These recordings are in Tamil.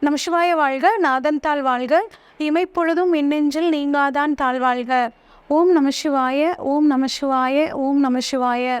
நமசிவாய வாழ்க நாதன் தாழ் வாழ்க. இமைப்பொழுதும் மின்னெஞ்சில் நீங்காதான் தாழ்வாழ்க ஓம் நமசிவாய ஓம் நமசிவாய ஓம் நமசிவாய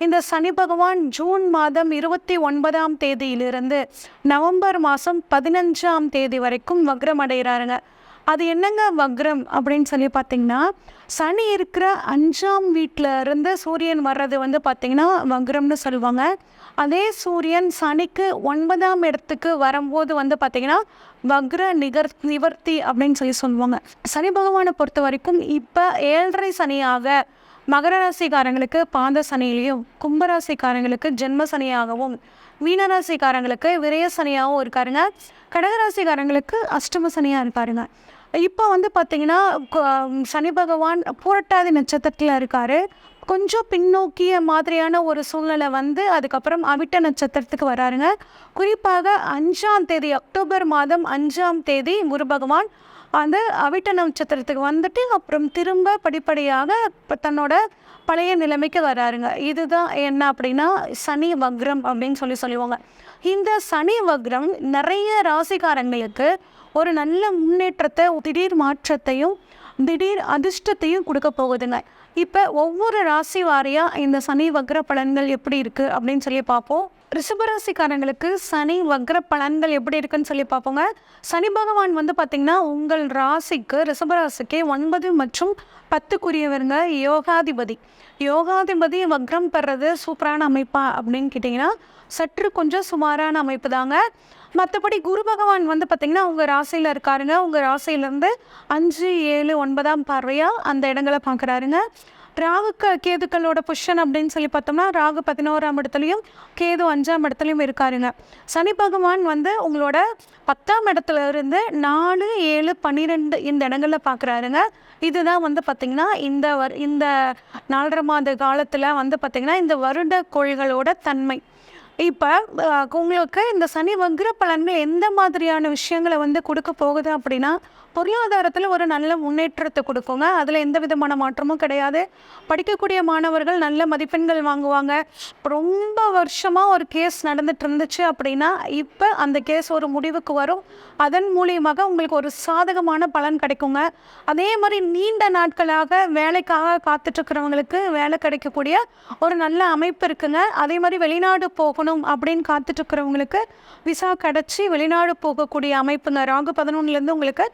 இந்த சனி பகவான் ஜூன் மாதம் இருபத்தி ஒன்பதாம் தேதியிலிருந்து நவம்பர் மாதம் பதினஞ்சாம் தேதி வரைக்கும் வக்ரம் அடைகிறாருங்க. அது என்னங்க வக்ரம் அப்படின்னு சொல்லி பார்த்தீங்கன்னா சனி இருக்கிற அஞ்சாம் வீட்டில் இருந்து சூரியன் வர்றது வந்து பார்த்திங்கன்னா வக்ரம்னு சொல்லுவாங்க. அதே சூரியன் சனிக்கு ஒன்பதாம் இடத்துக்கு வரும்போது வந்து பார்த்திங்கன்னா வக்ர நிகர் நிவர்த்தி அப்படின்னு சொல்லி சொல்லுவாங்க. சனி பகவானை பொறுத்த வரைக்கும் இப்போ ஏழரை சனியாக மகர ராசிக்காரங்களுக்கு பாத சனியிலையும் கும்பராசிக்காரங்களுக்கு ஜென்ம சனியாகவும் மீனராசிக்காரங்களுக்கு விரய சனியாகவும் இருக்காருங்க. கடகராசிக்காரங்களுக்கு அஷ்டம சனியாக இருப்பாருங்க. இப்போ வந்து பார்த்தீங்கன்னா சனி பகவான் புரட்டாதி நட்சத்திரத்தில் இருக்கார். கொஞ்சம் பின்னோக்கிய மாதிரியான ஒரு சூழ்நிலை வந்து அதுக்கப்புறம் அவிட்ட நட்சத்திரத்துக்கு வராருங்க. குறிப்பாக அஞ்சாம் தேதி அக்டோபர் மாதம் அஞ்சாம் தேதி குரு பகவான் அந்த அவிட்ட நட்சத்திரத்துக்கு வந்துட்டு அப்புறம் திரும்ப படிப்படியாக இப்போ தன்னோட பழைய நிலைமைக்கு வராருங்க. இதுதான் என்ன அப்படின்னா சனி வக்ரம் அப்படின்னு சொல்லி சொல்லுவாங்க. இந்த சனி வக்ரம் நிறைய ராசிக்காரங்களுக்கு ஒரு நல்ல முன்னேற்றத்தை திடீர் மாற்றத்தையும் திடீர் அதிர்ஷ்டத்தையும் கொடுக்க போகுதுங்க. இப்போ ஒவ்வொரு ராசி வாரியாக இந்த சனி வக்ர பலன்கள் எப்படி இருக்குது அப்படின்னு சொல்லி பார்ப்போம். ரிஷபராசிக்காரங்களுக்கு சனி வக்ர பலன்கள் எப்படி இருக்குன்னு சொல்லி பார்ப்போங்க. சனி பகவான் வந்து பார்த்திங்கன்னா உங்கள் ராசிக்கு ரிஷபராசிக்கு ஒன்பது மற்றும் பத்துக்குரியவருங்க யோகாதிபதி. யோகாதிபதி வக்ரம் பெறது சூப்பரான அமைப்பா அப்படின்னு கேட்டிங்கன்னா சற்று கொஞ்சம் சுமாரான அமைப்பு தாங்க. மற்றபடி குரு பகவான் வந்து பார்த்திங்கன்னா உங்கள் ராசியில் இருக்காருங்க. உங்கள் ராசியிலேருந்து அஞ்சு ஏழு ஒன்பதாம் பார்வையாக அந்த இடங்களை பார்க்குறாருங்க. ராகுக்கு கேதுக்களோட பொஷன் அப்படின்னு சொல்லி பார்த்தோம்னா ராகு பதினோராம் இடத்துலையும் கேது அஞ்சாம் இடத்துலையும் இருக்காருங்க. சனி பகவான் வந்து உங்களோட பத்தாம் இடத்துல இருந்து நாலு ஏழு பன்னிரெண்டு இந்த இடங்களில் பார்க்குறாருங்க இதுதான் வந்து பார்த்திங்கன்னா இந்த வர் இந்த நாலரை மாத காலத்தில் வந்து பார்த்திங்கன்னா இந்த வருட கோள்களோட தன்மை. இப்போ உங்களுக்கு இந்த சனி வக்ர பலன்கள் எந்த மாதிரியான விஷயங்களை வந்து கொடுக்க போகுது அப்படின்னா பொருளாதாரத்தில் ஒரு நல்ல முன்னேற்றத்தை கொடுக்குங்க. அதில் எந்த விதமான மாற்றமும் கிடையாது. படிக்கக்கூடிய மாணவர்கள் நல்ல மதிப்பெண்கள் வாங்குவாங்க. ரொம்ப வருஷமாக ஒரு கேஸ் நடந்துட்டு இருந்துச்சு அப்படின்னா இப்போ அந்த கேஸ் ஒரு முடிவுக்கு வரும். அதன் மூலியமாக உங்களுக்கு ஒரு சாதகமான பலன் கிடைக்குங்க. அதே மாதிரி நீண்ட நாட்களாக வேலைக்காக காத்துட்ருக்கிறவங்களுக்கு வேலை கிடைக்கக்கூடிய ஒரு நல்ல அமைப்பு இருக்குங்க. அதே மாதிரி வெளிநாடு போகணும் அப்படின்னு காத்துட்ருக்கிறவங்களுக்கு விசா கிடச்சி வெளிநாடு போகக்கூடிய அமைப்புங்க. ராகு பதினொன்றுலேருந்து உங்களுக்கு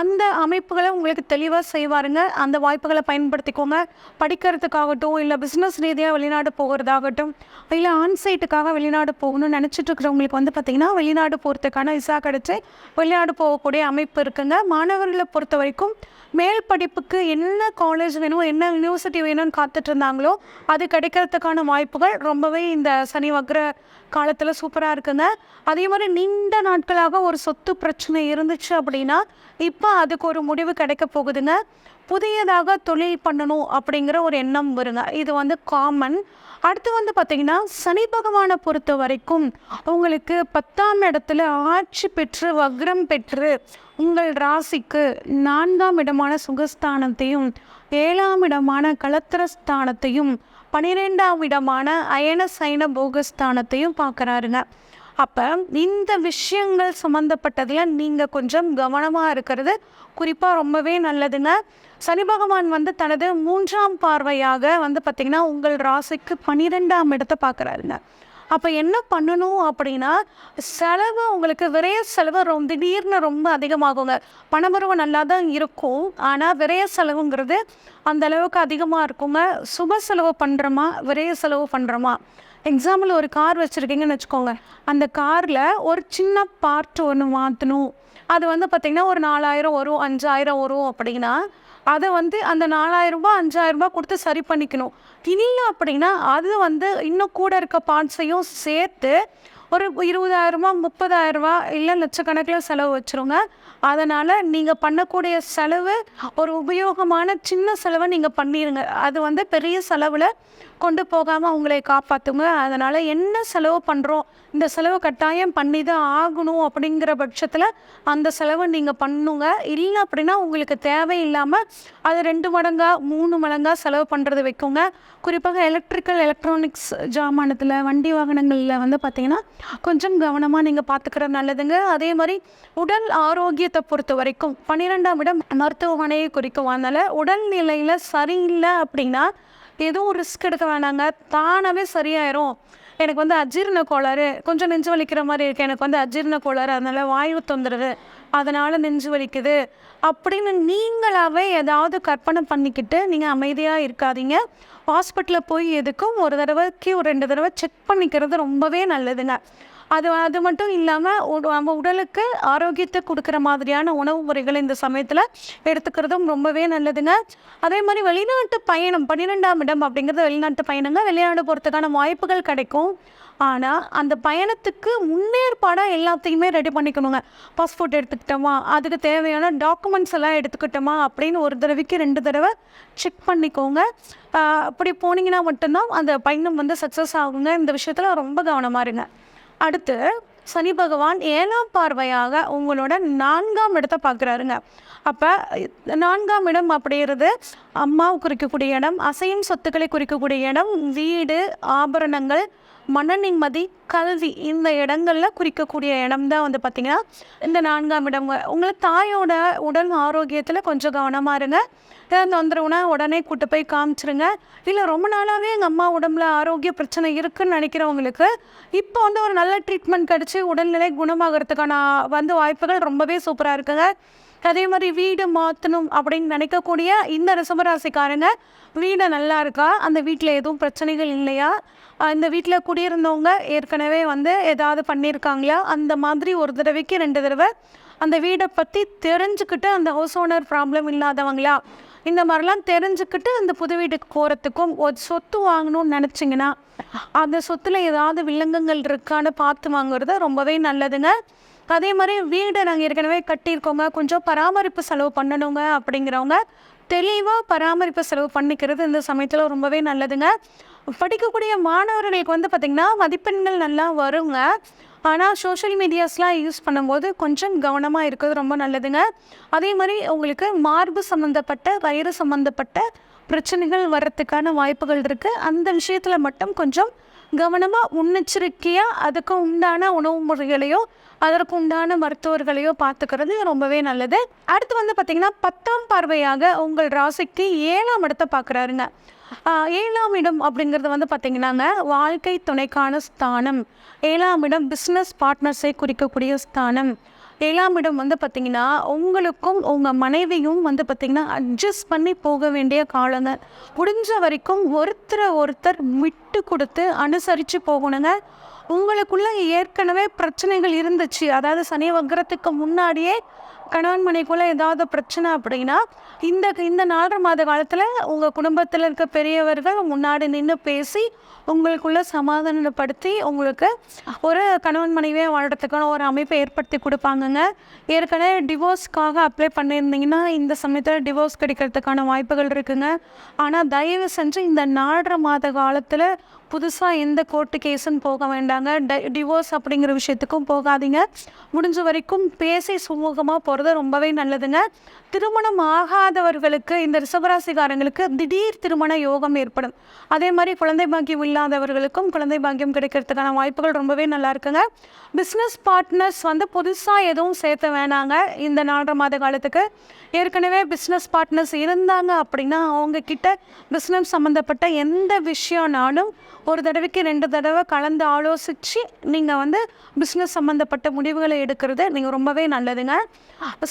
அந்த அமைப்புகளை உங்களுக்கு தெளிவாக செய்வாருங்க. அந்த வாய்ப்புகளை பயன்படுத்திக்கோங்க. படிக்கிறதுக்காகட்டும் இல்லை பிஸ்னஸ் ரீதியாக வெளிநாடு போகிறதாகட்டும் இல்லை ஆன்சைட்டுக்காக வெளிநாடு போகணும்னு நினச்சிட்டு இருக்கிறவங்களுக்கு வந்து பார்த்திங்கன்னா வெளிநாடு போகிறதுக்கான விசா கிடச்சி வெளிநாடு போகக்கூடிய அமைப்பு இருக்குங்க. மாணவர்களை பொறுத்த வரைக்கும் மேல் படிப்புக்கு என்ன காலேஜ் வேணும் என்ன யூனிவர்சிட்டி வேணும்னு காத்துட்டு இருந்தாங்களோ அது கிடைக்கிறதுக்கான வாய்ப்புகள் ரொம்பவே இந்த சனி வக்ர காலத்தில் சூப்பராக இருக்குங்க. அதே மாதிரி நீண்ட நாட்களாக ஒரு சொத்து பிரச்சனை இருந்துச்சு அப்படின்னா இப்போ அதுக்கு ஒரு முடிவு கிடைக்க போகுதுங்க. புதியதாக தொழில் பண்ணணும் அப்படிங்கிற ஒரு எண்ணம் வருங்க. இது வந்து காமன் அடுத்து வந்து பார்த்தீங்கன்னா சனி பகவானை பொறுத்த வரைக்கும் உங்களுக்கு பத்தாம் இடத்துல ஆட்சி பெற்று வக்ரம் பெற்று உங்கள் ராசிக்கு நான்காம் இடமான சுகஸ்தானத்தையும் ஏழாம் இடமான கலத்திரஸ்தானத்தையும் பன்னிரெண்டாம் இடமான அயன சைன போகஸ்தானத்தையும் பார்க்குறாருங்க. அப்போ இந்த விஷயங்கள் சம்மந்தப்பட்டதில் நீங்கள் கொஞ்சம் கவனமாக இருக்கிறது குறிப்பாக ரொம்பவே நல்லதுங்க. சனி பகவான் வந்து தனது மூன்றாம் பார்வையாக வந்து பார்த்திங்கன்னா உங்கள் ராசிக்கு பன்னிரெண்டாம் இடத்தை பார்க்குறாருங்க அப்போ என்ன பண்ணணும் அப்படின்னா செலவு உங்களுக்கு விரைய செலவு ரொம்ப திடீர்னு ரொம்ப அதிகமாகுங்க. பணவரவு நல்லா தான் இருக்கும். ஆனால் விரைய செலவுங்கிறது அந்த அளவுக்கு அதிகமாக இருக்குங்க. சுப செலவு பண்ணுறோமா விரைய செலவு பண்ணுறோமா எக்ஸாம்பிள் ஒரு கார் வச்சுருக்கீங்கன்னு வச்சுக்கோங்க. அந்த காரில் ஒரு சின்ன பார்ட் ஒன்று மாற்றணும் அது வந்து பார்த்திங்கன்னா ஒரு நாலாயிரம் வரும் அஞ்சாயிரம் வரும் அப்படின்னா அதை வந்து அந்த நாலாயிரம் ரூபாய் அஞ்சாயிரம் ரூபாய் கொடுத்து சரி பண்ணிக்கணும். இல்லை அப்படின்னா அது வந்து இன்னும் கூட இருக்க பார்ட்ஸையும் சேர்த்து ஒரு இருபதாயிரரூபா முப்பதாயிரரூபா இல்லை லட்சக்கணக்கில் செலவு வச்சுருங்க. அதனால் நீங்கள் பண்ணக்கூடிய செலவு ஒரு உபயோகமான சின்ன செலவை நீங்கள் பண்ணிடுங்க அது வந்து பெரிய செலவில் கொண்டு போகாமல் உங்களை காப்பாற்றுங்க அதனால் என்ன செலவு பண்ணுறோம் இந்த செலவு கட்டாயம் பண்ணி தான் ஆகணும் அப்படிங்கிற பட்சத்தில் அந்த செலவை நீங்கள் பண்ணுங்க. இல்லை அப்படின்னா உங்களுக்கு தேவையில்லாமல் அது ரெண்டு மடங்காக மூணு மடங்காக செலவு பண்ணுறது வைக்குங்க. குறிப்பாக எலக்ட்ரிக்கல் எலக்ட்ரானிக்ஸ் ஜாமானத்தில் வண்டி வாகனங்களில் வந்து பார்த்திங்கன்னா கொஞ்சம் கவனமாக நீங்கள் பார்த்துக்கிற நல்லதுங்க. அதே மாதிரி உடல் ஆரோக்கியத்தை பொறுத்த வரைக்கும் பன்னிரெண்டாம் இடம் மருத்துவமனையை குறிக்கும் அதனால் உடல் நிலையில் சரியில்லை அப்படின்னா எதுவும் ரிஸ்க் எடுக்க வேணாங்க. தானாகவே சரியாயிரும். எனக்கு வந்து அஜீரண கோளாறு கொஞ்சம் நெஞ்சு வலிக்கிற மாதிரி இருக்குது எனக்கு வந்து அஜீரண கோளாறு அதனால் வாயு தொந்தரவு அதனால் நெஞ்சு வலிக்குது. அப்படின்னு நீங்களாகவே ஏதாவது கற்பனை பண்ணிக்கிட்டு நீங்கள் அமைதியாக இருக்காதீங்க. ஹாஸ்பிட்டலில் போய் எதுக்கும் ஒரு தடவைக்கு ஒரு ரெண்டு தடவை செக் பண்ணிக்கிறது ரொம்பவே நல்லதுங்க. அது அது மட்டும் இல்லாமல் நம்ம உடலுக்கு ஆரோக்கியத்தை கொடுக்குற மாதிரியான உணவு முறைகள் இந்த சமயத்தில் எடுத்துக்கிறதும் ரொம்பவே நல்லதுங்க. அதே மாதிரி வெளிநாட்டு பயணம் பன்னிரெண்டாம் இடம் அப்படிங்கிறது வெளிநாட்டு பயணங்க. வெளிநாடு போகிறதுக்கான வாய்ப்புகள் கிடைக்கும். ஆனால் அந்த பயணத்துக்கு முன்னேற்பாடாக எல்லாத்தையுமே ரெடி பண்ணிக்கணுங்க. பாஸ்போர்ட் எடுத்துக்கிட்டோமா அதுக்கு தேவையான டாக்குமெண்ட்ஸ் எல்லாம் எடுத்துக்கிட்டோமா அப்படின்னு ஒரு தடவைக்கு ரெண்டு தடவை செக் பண்ணிக்கோங்க. அப்படி போனீங்கன்னா மட்டும்தான் அந்த பயணம் வந்து சக்ஸஸ் ஆகுங்க. இந்த விஷயத்தில் ரொம்ப கவனமாக இருங்க. அடுத்து சனி பகவான் ஏழாம் பார்வையாக உங்களோட நான்காம் இடத்தை பார்க்குறாருங்க. அப்போ நான்காம் இடம் அப்படிங்கிறது அம்மாவை குறிக்கக்கூடிய இடம் அசையும் சொத்துக்களை குறிக்கக்கூடிய இடம் வீடு ஆபரணங்கள் மன நிம்மதி கல்வி இந்த இடங்களில் குறிக்கக்கூடிய இடம் தான் வந்து பார்த்திங்கன்னா இந்த நான்காம் இடம். உங்களுக்கு தாயோட உடல் ஆரோக்கியத்தில் கொஞ்சம் கவனமாக இருங்க. ஏதாவது வந்துடும்னா உடனே கூட்டு போய் காமிச்சிருங்க. இல்லை ரொம்ப நாளாகவே எங்கள் அம்மா உடம்புல ஆரோக்கிய பிரச்சனை இருக்குதுன்னு நினைக்கிறவங்களுக்கு இப்போ வந்து ஒரு நல்ல ட்ரீட்மெண்ட் கிடச்சி உடல்நிலை குணமாகறதுக்கான வந்து வாய்ப்புகள் ரொம்பவே சூப்பராக இருக்குங்க. அதே மாதிரி வீடு மாற்றணும் அப்படின்னு நினைக்கக்கூடிய இந்த ரிசபராசிக்காரங்க வீடு நல்லா இருக்கா? அந்த வீட்டில் எதுவும் பிரச்சனைகள் இல்லையா? இந்த வீட்டில் குடியிருந்தவங்க ஏற்கனவே வந்து ஏதாவது பண்ணியிருக்காங்களா? அந்த மாதிரி ஒரு தடவைக்கு ரெண்டு தடவை அந்த வீடை பற்றி தெரிஞ்சுக்கிட்டு அந்த ஹவுஸ் ஓனர் ப்ராப்ளம் இல்லாதவங்களா? இந்த மாதிரிலாம் தெரிஞ்சுக்கிட்டு அந்த புது வீட்டுக்கு போகிறதுக்கும் ஒரு சொத்து வாங்கணும்னு நினச்சிங்கன்னா அந்த சொத்தில் ஏதாவது வில்லங்கங்கள் இருக்கான்னு பார்த்து வாங்குறது ரொம்பவே நல்லதுங்க. அதே மாதிரி வீடு நாங்கள் ஏற்கனவே கட்டியிருக்கோங்க. கொஞ்சம் பராமரிப்பு செலவு பண்ணணுங்க அப்படிங்கிறவங்க தெளிவாக பராமரிப்பு செலவு பண்ணிக்கிறது இந்த சமயத்தில் ரொம்பவே நல்லதுங்க. படிக்கக்கூடிய மாணவர்களுக்கு வந்து பார்த்திங்கன்னா மதிப்பெண்கள் நல்லா வருங்க. ஆனால் சோஷியல் மீடியாஸ்லாம் யூஸ் பண்ணும்போது கொஞ்சம் கவனமாக இருக்கிறது ரொம்ப நல்லதுங்க. அதே மாதிரி உங்களுக்கு மார்பு சம்மந்தப்பட்ட வயிறு சம்மந்தப்பட்ட பிரச்சனைகள் வர்றதுக்கான வாய்ப்புகள் இருக்குது அந்த விஷயத்தில் மட்டும் கொஞ்சம் கவனமாக முன்னெச்சரிக்கையாக அதுக்கு உண்டான உணவு முறைகளையோ அதற்கு உண்டான மருத்துவர்களையோ பார்த்துக்கிறது ரொம்பவே நல்லது. அடுத்து வந்து பார்த்திங்கன்னா பத்தாம் பார்வையாக உங்கள் ராசிக்கு ஏழாம் இடத்தை பார்க்குறாருங்க. ஏழாம் இடம் அப்படிங்கிறது வந்து பார்த்திங்கன்னாங்க வாழ்க்கை துணைக்கான ஸ்தானம். ஏழாம் இடம் பிஸ்னஸ் பார்ட்னர்ஸை குறிக்கக்கூடிய ஸ்தானம். ஏழாம் இடம் வந்து பார்த்திங்கன்னா உங்களுக்கும் உங்கள் மனைவியும் வந்து பார்த்திங்கன்னா அட்ஜஸ்ட் பண்ணி போக வேண்டிய காலங்க. முடிஞ்ச வரைக்கும் ஒருத்தரை ஒருத்தர் விட்டு கொடுத்து அனுசரித்து போகணுங்க. உங்களுக்குள்ள ஏற்கனவே பிரச்சனைகள் இருந்துச்சு. அதாவது சனி வக்கரத்துக்கு முன்னாடியே கணவன் மனைக்குள்ளே ஏதாவது பிரச்சனை அப்படின்னா இந்த இந்த நாலரை மாத காலத்தில் உங்கள் குடும்பத்தில் இருக்க பெரியவர்கள் முன்னாடி நின்று பேசி உங்களுக்குள்ள சமாதானப்படுத்தி உங்களுக்கு ஒரு கணவன் மனைவியை வாழ்கிறதுக்கான ஒரு அமைப்பை ஏற்படுத்தி கொடுப்பாங்கங்க. ஏற்கனவே டிவோர்ஸ்க்காக அப்ளை பண்ணியிருந்தீங்கன்னா இந்த சமயத்தில் டிவோர்ஸ் கிடைக்கிறதுக்கான வாய்ப்புகள் இருக்குங்க. ஆனால் தயவு செஞ்சு இந்த நாலரை மாத காலத்தில் புதுசாக எந்த கோர்ட்டு கேஸுன்னு போக வேண்டாங்க. ட டிவோர்ஸ் அப்படிங்கிற விஷயத்துக்கும் போகாதீங்க. முடிஞ்ச வரைக்கும் பேசி சுமூகமாக போகிறது ரொம்பவே நல்லதுங்க. திருமணம் ஆகாதவர்களுக்கு இந்த ரிஷபராசிக்காரங்களுக்கு திடீர் திருமண யோகம் ஏற்படும். அதே மாதிரி குழந்தை பாக்கியம் இல்லாதவர்களுக்கும் குழந்தை பாக்கியம் கிடைக்கிறதுக்கான வாய்ப்புகள் ரொம்பவே நல்லா இருக்குங்க. பிஸ்னஸ் பார்ட்னர்ஸ் வந்து புதுசாக எதுவும் சேர்த்த வேணாங்க. இந்த நாலரை மாத காலத்துக்கு. ஏற்கனவே பிஸ்னஸ் பார்ட்னர்ஸ் இருந்தாங்க அப்படின்னா அவங்கக்கிட்ட பிஸ்னஸ் சம்மந்தப்பட்ட எந்த விஷயம்னாலும் ஒரு தடவைக்கு ரெண்டு தடவை கலந்து ஆலோசித்து நீங்கள் வந்து பிஸ்னஸ் சம்மந்தப்பட்ட முடிவுகளை எடுக்கிறது நீங்கள் ரொம்பவே நல்லதுங்க.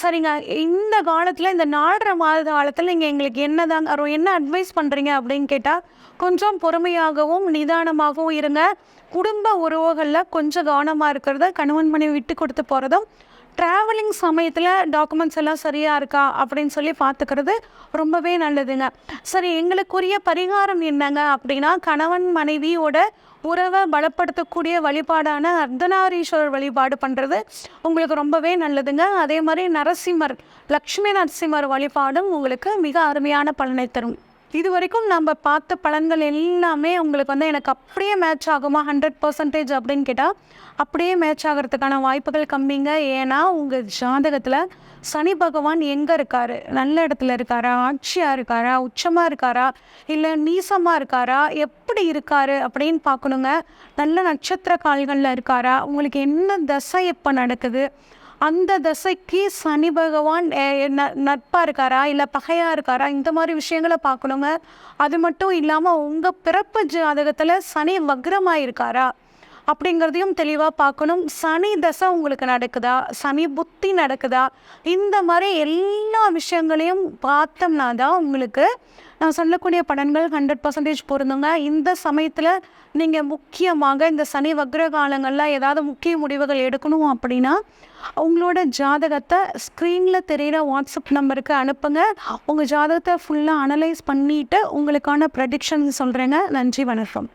சரிங்க இந்த காலத்தில் இந்த நாலரை மாத காலத்தில் நீங்கள் எங்களுக்கு என்னதாங்க தாங்க என்ன அட்வைஸ் பண்ணுறீங்க அப்படின்னு கேட்டால் கொஞ்சம் பொறுமையாகவும் நிதானமாகவும் இருங்க. குடும்ப உறவுகளில் கொஞ்சம் கவனமாக இருக்கிறத கணவன் மனைவி விட்டு கொடுத்து போகிறதும் ட்ராவலிங் சமயத்தில் டாக்குமெண்ட்ஸ் எல்லாம் சரியாக இருக்கா அப்படின்னு சொல்லி பார்த்துக்கிறது ரொம்பவே நல்லதுங்க. சரி எங்களுக்குரிய பரிகாரம் என்னங்க அப்படின்னா கணவன் மனைவியோட உறவை பலப்படுத்தக்கூடிய வழிபாடான அர்த்தநாரீஸ்வரர் வழிபாடு பண்ணுறது உங்களுக்கு ரொம்பவே நல்லதுங்க. அதே மாதிரி நரசிம்மர் லக்ஷ்மி நரசிம்மர் வழிபாடும் உங்களுக்கு மிக அருமையான பலனை தரும். இது வரைக்கும் நம்ம பார்த்த பலன்கள் எல்லாமே உங்களுக்கு வந்து எனக்கு அப்படியே மேட்ச் ஆகுமா? ஹண்ட்ரட் பர்சன்டேஜ் அப்படின்னு கேட்டால் அப்படியே மேட்ச் ஆகிறதுக்கான வாய்ப்புகள் கம்மிங்க. ஏன்னா உங்கள் ஜாதகத்தில் சனி பகவான் எங்கே இருக்காரு? நல்ல இடத்துல இருக்காரா? ஆட்சியாக இருக்காரா? உச்சமாக இருக்காரா? இல்லை நீசமாக இருக்காரா? எப்படி இருக்காரு அப்படின்னு பார்க்கணுங்க. நல்ல நட்சத்திர கால்களில் இருக்காரா? உங்களுக்கு என்ன தசை எப்போ நடக்குது? அந்த தசைக்கு சனி பகவான் நட்பாக இருக்காரா? இல்லை பகையாக இருக்காரா? இந்த மாதிரி விஷயங்களை பார்க்கணுங்க. அது மட்டும் இல்லாமல் உங்கள் பிறப்பு ஜாதகத்தில் சனி வக்ரமாக இருக்காரா அப்படிங்கிறதையும் தெளிவாக பார்க்கணும். சனி தசை உங்களுக்கு நடக்குதா? சனி புத்தி நடக்குதா? இந்த மாதிரி எல்லா விஷயங்களையும் பார்த்தோம்னா தான் உங்களுக்கு நான் சொல்லக்கூடிய படன்கள் ஹண்ட்ரட் பர்சன்டேஜ் பொருந்துங்க. இந்த சமயத்தில் நீங்கள் முக்கியமாக இந்த சனி வக்ர காலங்களில் ஏதாவது முக்கிய முடிவுகள் எடுக்கணும் அப்படின்னா உங்களோட ஜாதகத்தை ஸ்க்ரீனில் தெரிகிற வாட்ஸ்அப் நம்பருக்கு அனுப்புங்க. உங்கள் ஜாதகத்தை ஃபுல்லாக அனலைஸ் பண்ணிவிட்டு உங்களுக்கான ப்ரெடிக்ஷன் சொல்கிறேங்க நன்றி வணக்கம்.